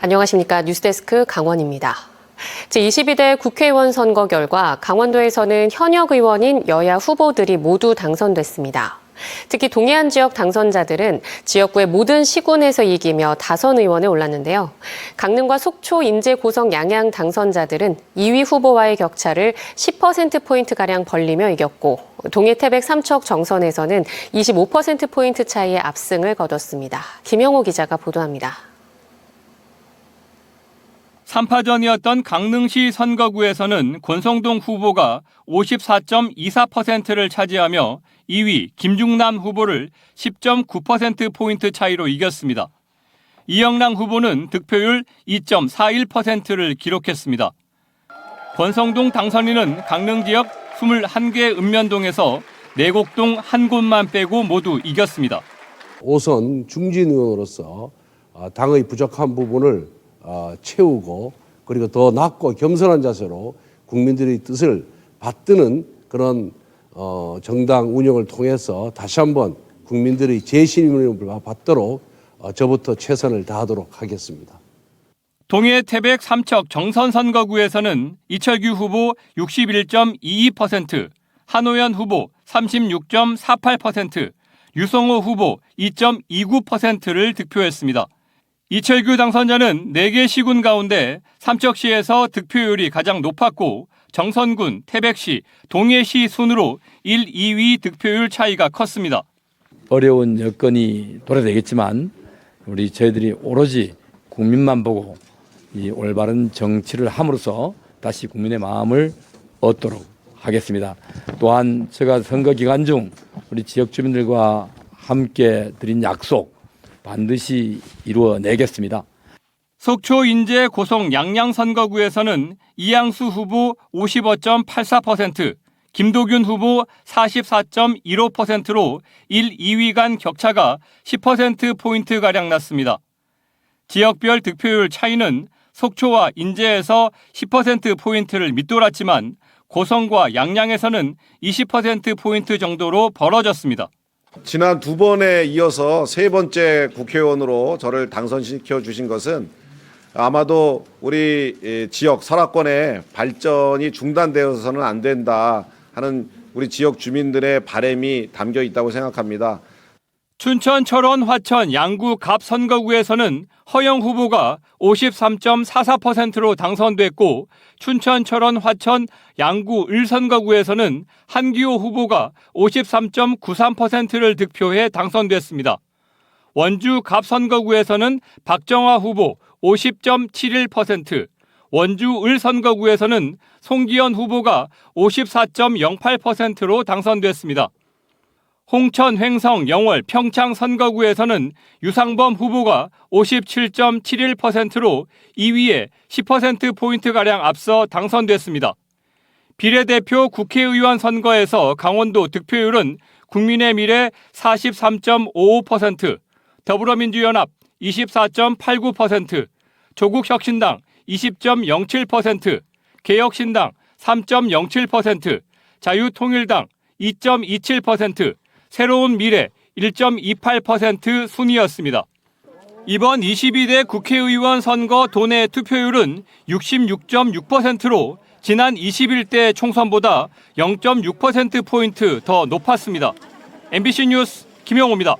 안녕하십니까. 뉴스데스크 강원입니다. 제22대 국회의원 선거 결과 강원도에서는 현역 의원인 여야 후보들이 모두 당선됐습니다. 특히 동해안 지역 당선자들은 지역구의 모든 시군에서 이기며 다선 의원에 올랐는데요. 강릉과 속초, 인제, 고성, 양양 당선자들은 2위 후보와의 격차를 10%포인트가량 벌리며 이겼고 동해 태백 삼척 정선에서는 25%포인트 차이의 압승을 거뒀습니다. 김영호 기자가 보도합니다. 3파전이었던 강릉시 선거구에서는 권성동 후보가 54.24%를 차지하며 2위 김중남 후보를 10.9%포인트 차이로 이겼습니다. 이영랑 후보는 득표율 2.41%를 기록했습니다. 권성동 당선인은 강릉 지역 21개 읍면동에서 내곡동 한 곳만 빼고 모두 이겼습니다. 5선 중진 의원으로서 어, 당의 부족한 부분을 어, 채우고 그리고 더 낮고 겸손한 자세로 국민들의 뜻을 받드는 그런 어, 정당 운영을 통해서 다시 한번 국민들의 재신임을 받도록 어, 저부터 최선을 다하도록 하겠습니다. 동해 태백 삼척 정선 선거구에서는 이철규 후보 61.22%, 한호연 후보 36.48%, 유성호 후보 2.29%를 득표했습니다. 이철규 당선자는 4개 시군 가운데 삼척시에서 득표율이 가장 높았고 정선군, 태백시, 동해시 순으로 1, 2위 득표율 차이가 컸습니다. 어려운 여건이 도래되겠지만 우리 저희들이 오로지 국민만 보고 이 올바른 정치를 함으로써 다시 국민의 마음을 얻도록 하겠습니다. 또한 제가 선거 기간 중 우리 지역 주민들과 함께 드린 약속 반드시 이루어내겠습니다. 속초 인제 고성 양양 선거구에서는 이양수 후보 55.84%, 김도균 후보 44.15%로 1, 2위 간 격차가 10%포인트 가량 났습니다. 지역별 득표율 차이는 속초와 인제에서 10%포인트를 밑돌았지만 고성과 양양에서는 20%포인트 정도로 벌어졌습니다. 지난 두 번에 이어서 세 번째 국회의원으로 저를 당선시켜 주신 것은 아마도 우리 이 지역 설악권의 발전이 중단되어서는 안 된다 하는 우리 지역 주민들의 바램이 담겨 있다고 생각합니다. 춘천, 철원, 화천, 양구, 갑 선거구에서는 허영 후보가 53.44%로 당선됐고 춘천, 철원, 화천, 양구, 을 선거구에서는 한기호 후보가 53.93%를 득표해 당선됐습니다. 원주 갑 선거구에서는 박정화 후보 50.71%, 원주 을 선거구에서는 송기현 후보가 54.08%로 당선됐습니다. 홍천, 횡성, 영월, 평창 선거구에서는 유상범 후보가 57.71%로 2위에 10%포인트가량 앞서 당선됐습니다. 비례대표 국회의원 선거에서 강원도 득표율은 국민의 미래 43.55%, 더불어민주연합 24.89%, 조국혁신당 20.07%, 개혁신당 3.07%, 자유통일당 2.27%, 새로운 미래 1.28% 순이었습니다. 이번 22대 국회의원 선거 도내 투표율은 66.6%로 지난 21대 총선보다 0.6%포인트 더 높았습니다. MBC 뉴스 김영호입니다.